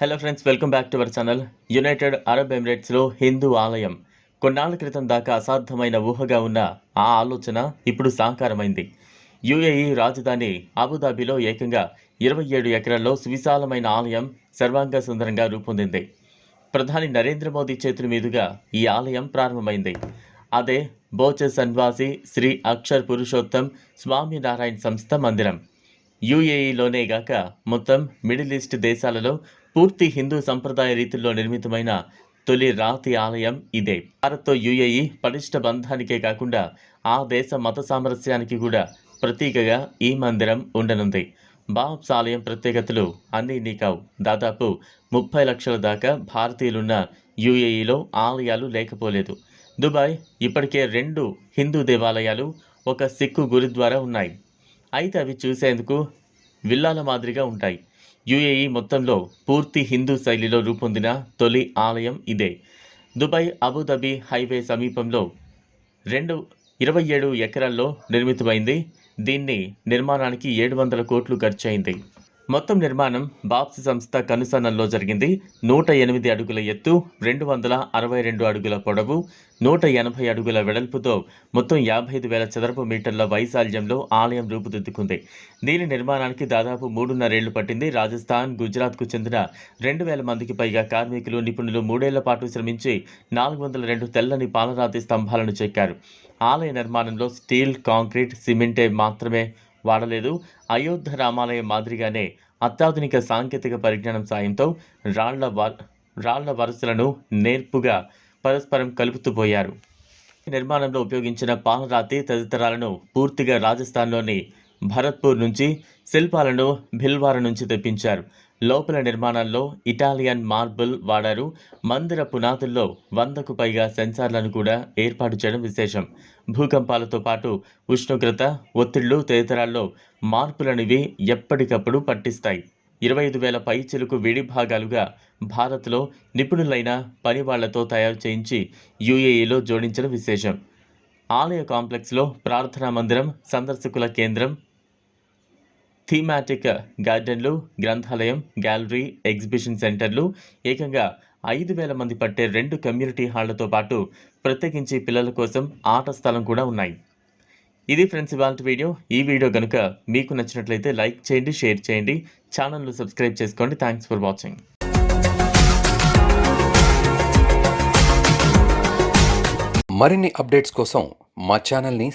Hello friends welcome back to our channel United Arab ఎమిరేట్స్లో Hindu ఆలయం. కొన్నాళ్ళ క్రితం దాకా అసాధ్యమైన ఊహగా ఉన్న ఆ ఆలోచన ఇప్పుడు సాకారమైంది. యుఏఈ రాజధాని అబుదాబిలో ఏకంగా ఇరవై ఏడు ఎకరాల్లో సువిశాలమైన ఆలయం సర్వాంగ సుందరంగా రూపొందింది. ప్రధాని నరేంద్ర మోదీ చేతుల మీదుగా ఈ ఆలయం ప్రారంభమైంది. అదే బోచ సన్వాసి శ్రీ అక్షర్ పురుషోత్తం స్వామినారాయణ సంస్థ మందిరం. యుఏఈలోనే గాక మొత్తం మిడిల్ ఈస్ట్ దేశాలలో పూర్తి హిందూ సంప్రదాయ రీతిలో నిర్మితమైన తొలి రాతి ఆలయం ఇదే. భారత్తో యుఏఈ పటిష్ట బంధానికే కాకుండా ఆ దేశ మత సామరస్యానికి కూడా ప్రతీకగా ఈ మందిరం ఉండనుంది. బాబ్స్ ఆలయం ప్రత్యేకతలు అన్నీ నీకావు. దాదాపు ముప్పై లక్షల దాకా భారతీయులున్న యుఏఈలో ఆలయాలు లేకపోలేదు. దుబాయ్ ఇప్పటికే రెండు హిందూ దేవాలయాలు ఒక సిక్కు గురుద్వారా ఉన్నాయి. అయితే అవి చూసేందుకు విల్లాల మాదిరిగా ఉంటాయి. యుఏఈ మొత్తంలో పూర్తి హిందూ శైలిలో రూపొందిన తొలి ఆలయం ఇదే. దుబాయ్ అబుదాబి హైవే సమీపంలో రెండు ఇరవై ఏడు ఎకరాల్లో నిర్మితమైంది. దీన్ని నిర్మాణానికి ఏడు వందల కోట్లు ఖర్చయింది. మొత్తం నిర్మాణం బాప్స్ సంస్థ కనుసన్నల్లో జరిగింది. నూట ఎనిమిది అడుగుల ఎత్తు రెండు వందల అరవై రెండు అడుగుల పొడవు నూట ఎనభై అడుగుల వెడల్పుతో మొత్తం యాభై ఐదు వేల చదరపు మీటర్ల వైశాల్యంలో ఆలయం రూపుదిద్దుకుంది. దీని నిర్మాణానికి దాదాపు మూడున్నరేళ్ళు పట్టింది. రాజస్థాన్ గుజరాత్కు చెందిన రెండు వేల మందికి పైగా కార్మికులు నిపుణులు మూడేళ్ళ పాటు శ్రమించి నాలుగు వందల రెండు తెల్లని పాలరాతి స్తంభాలను చెక్కారు. ఆలయ నిర్మాణంలో స్టీల్ కాంక్రీట్ సిమెంటే మాత్రమే వాడలేదు. అయోధ్య రామాలయం మాదిరిగానే అత్యాధునిక సాంకేతిక పరిజ్ఞానం సాయంతో రాళ్ళ వ రాళ్ళ వరుసలను నేర్పుగా పరస్పరం కలుపుతూ పోయారు. నిర్మాణంలో ఉపయోగించిన పాలరాతి తదితరాలను పూర్తిగా రాజస్థాన్లోని భరత్పూర్ నుంచి శిల్పాలను భిల్వార నుంచి తెప్పించారు. లోపల నిర్మాణాల్లో ఇటాలియన్ మార్బుల్ వాడారు. మందిర పునాదుల్లో వందకు పైగా సెన్సార్లను కూడా ఏర్పాటు చేయడం విశేషం. భూకంపాలతో పాటు ఉష్ణోగ్రత ఒత్తిళ్ళు తదితరాల్లో మార్పులనివి ఎప్పటికప్పుడు పట్టిస్తాయి. ఇరవై ఐదు వేల పై చిలుకు విడి భాగాలుగా భారత్లో నిపుణులైన పనివాళ్ళతో తయారు చేయించి యుఏఈలో జోడించడం విశేషం. ఆలయ కాంప్లెక్స్లో ప్రార్థనా మందిరం సందర్శకుల కేంద్రం థీమాటిక్ గార్డెన్లు గ్రంథాలయం గ్యాలరీ ఎగ్జిబిషన్ సెంటర్లు ఏకంగా ఐదు వేల మంది పట్టే రెండు కమ్యూనిటీ హాళ్ళతో పాటు ప్రత్యేకించి పిల్లల కోసం ఆట స్థలం కూడా ఉన్నాయి. ఇది ఫ్రెండ్స్ ఇవాళ వీడియో. ఈ వీడియో కనుక మీకు నచ్చినట్లయితే లైక్ చేయండి షేర్ చేయండి. ఛానల్ను సబ్స్క్రైబ్ చేసుకోండి. Thanks for watching. మరిన్ని అప్డేట్స్ కోసం మా ఛానల్ని